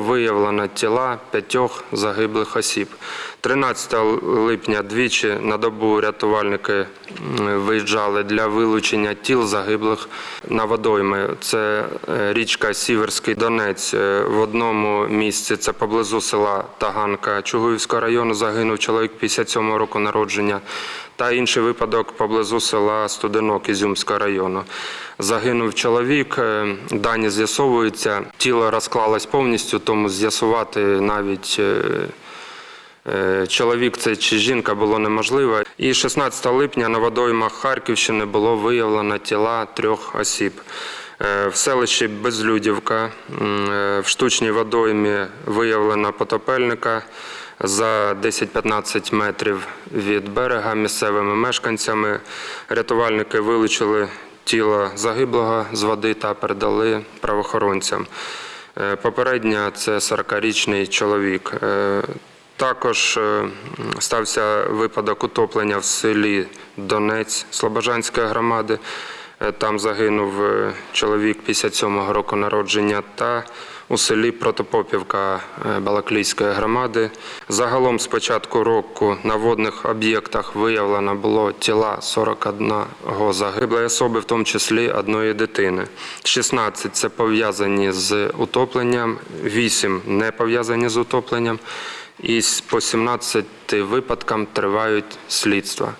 виявлено тіла п'ятьох загиблих осіб. 13 липня двічі на добу рятувальники виїжджали для вилучення тіл загиблих на водойми. Це е, річка Сіверський Донець. Е, В одному місці це поблизу села Таганка Чугуївського району загинув чоловік 57 року народження. Та інший випадок поблизу села Студенок Ізюмського району. Загинув чоловік. е, Дані з'ясовуються. Тіло розклалось повністю, тому з'ясувати навіть. е, Е, Чоловік це чи жінка було неможливо. І 16 липня на водоймах Харківщини було виявлено тіла трьох осіб. Е, В селищі Безлюдівка в штучній водоймі виявлено потопельника за 10-15 метрів від берега місцевими мешканцями. Рятувальники вилучили тіло загиблого з води та передали правоохоронцям. Е, Попередньо це 40-річний чоловік. Е, також е, стався випадок утоплення в селі Донець Слобожанської громади. Е, Там загинув е, чоловік 57-го року народження та у селі Протопопівка е, Балаклійської громади. Загалом з початку року на водних об'єктах виявлено було тіла 41 загиблої особи, в тому числі одної дитини. 16 – це пов'язані з утопленням, 8 – не пов'язані з утопленням. І по 17 випадкам тривають слідства.